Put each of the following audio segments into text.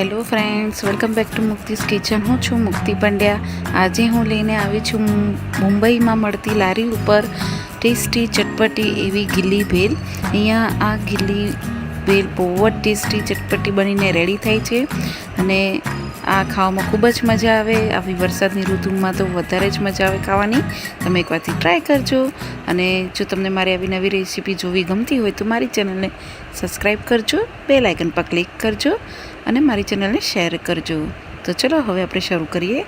Hello friends, welcome back to Mukti's kitchen. હું છું મુક્તિ પંડ્યા. આજે હું લઈને આવી છું મુંબઈમાં મળતી લારી ઉપર ટેસ્ટી ચટપટી એવી ગીલી ભેલ. અહીંયા આ ગીલી ભેલ બહુ જ ટેસ્ટી ચટપટી બનીને રેડી થાય છે. અને આ ખાવામાં ખૂબ જ મજા આવે. આવી વરસાદની ઋતુમાં તો વધારે જ મજા આવે ખાવાની. તમે એકવારથી ટ્રાય કરજો. અને જો તમને મારી આવી નવી રેસીપી જોવી ગમતી હોય તો મારી ચેનલને સબસ્ક્રાઈબ કરજો બે લાઇકન પર ક્લિક કરજો અને મારી ચેનલને શેર કરજો. તો ચલો હવે આપણે શરૂ કરીએ.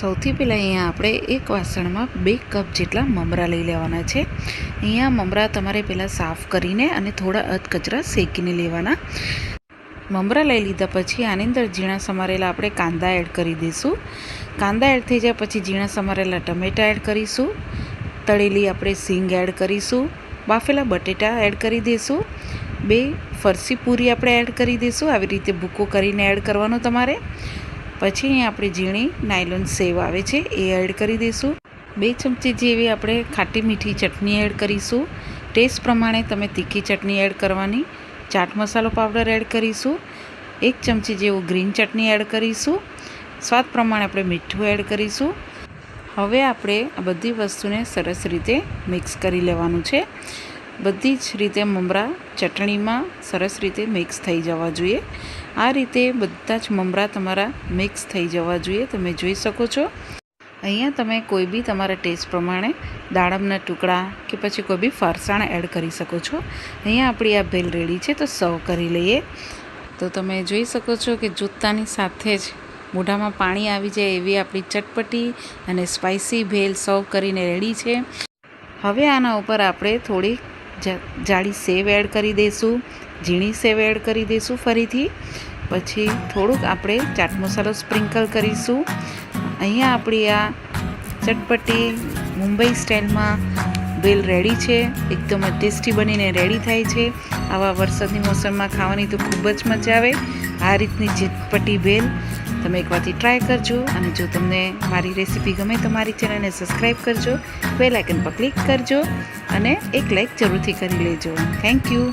સૌથી પહેલાં અહીંયા આપણે એક વાસણમાં બે કપ જેટલા મમરા લઈ લેવાના છે. અહીંયા મમરા તમારે પહેલાં સાફ કરીને અને થોડા અધકચરા શેકીને લેવાના. મમરા લઈ લીધા પછી આની અંદર ઝીણા સમારેલા આપણે કાંદા એડ કરી દઈશું. કાંદા એડ થઈ જાય પછી ઝીણા સમારેલા ટમેટા એડ કરીશું. તળેલી આપણે સિંગ એડ કરીશું. બાફેલા બટેટા એડ કરી દઈશું. બે ફરસી પૂરી આપણે એડ કરી દઈશું. આવી રીતે ભૂકો કરીને એડ કરવાનો તમારે. પછી અહીંયા આપણે ઝીણી નાયલોન સેવ આવે છે એ એડ કરી દઈશું. બે ચમચી જેવી આપણે ખાટી મીઠી ચટણી એડ કરીશું. ટેસ્ટ પ્રમાણે તમે તીખી ચટણી એડ કરવાની. ચાટ મસાલો પાવડર એડ કરીશું. એક ચમચી જેવું ગ્રીન ચટણી એડ કરીશું. સ્વાદ પ્રમાણે આપણે મીઠું એડ કરીશું. હવે આપણે આ બધી વસ્તુને સરસ રીતે મિક્સ કરી લેવાનું છે. બધી જ રીતે મમરા ચટણીમાં સરસ રીતે મિક્સ થઈ જવા જોઈએ. આ રીતે બધા જ મમરા તમારા મિક્સ થઈ જવા જોઈએ. તમે જોઈ શકો છો. અહીંયા તમે કોઈ બી તમારા ટેસ્ટ પ્રમાણે દાડમના ટુકડા કે પછી કોઈ બી ફરસાણ એડ કરી શકો છો. અહીંયા આપણી આ ભેલ રેડી છે, તો સર્વ કરી લઈએ. તો તમે જોઈ શકો છો કે જૂતાની સાથે જ મોઢામાં પાણી આવી જાય એવી આપણી ચટપટી અને સ્પાઇસી ભેલ સર્વ કરીને રેડી છે. હવે આના ઉપર આપણે થોડી જાડી સેવ એડ કરી દઈશું, ઝીણી સેવ એડ કરી દઈશું ફરીથી. પછી થોડુંક આપણે ચાટ મસાલો સ્પ્રિંકલ કરીશું. અહીંયા આપણી આ ચટપટી મુંબઈ સ્ટાઇલમાં ભેલ રેડી છે. એકદમ જ ટેસ્ટી બનીને રેડી થાય છે. આવા વરસાદની મોસમમાં ખાવાની તો ખૂબ જ મજા આવે. આ રીતની ચટપટી ભેલ તમે એકવારથી ટ્રાય કરજો અને જો તમને મારી રેસીપી ગમે તો મારી ચેનલને સબસ્ક્રાઈબ કરજો. બેલ આઇકન પર ક્લિક કરજો અને એક લાઇક જરૂરથી કરી લેજો. Thank you.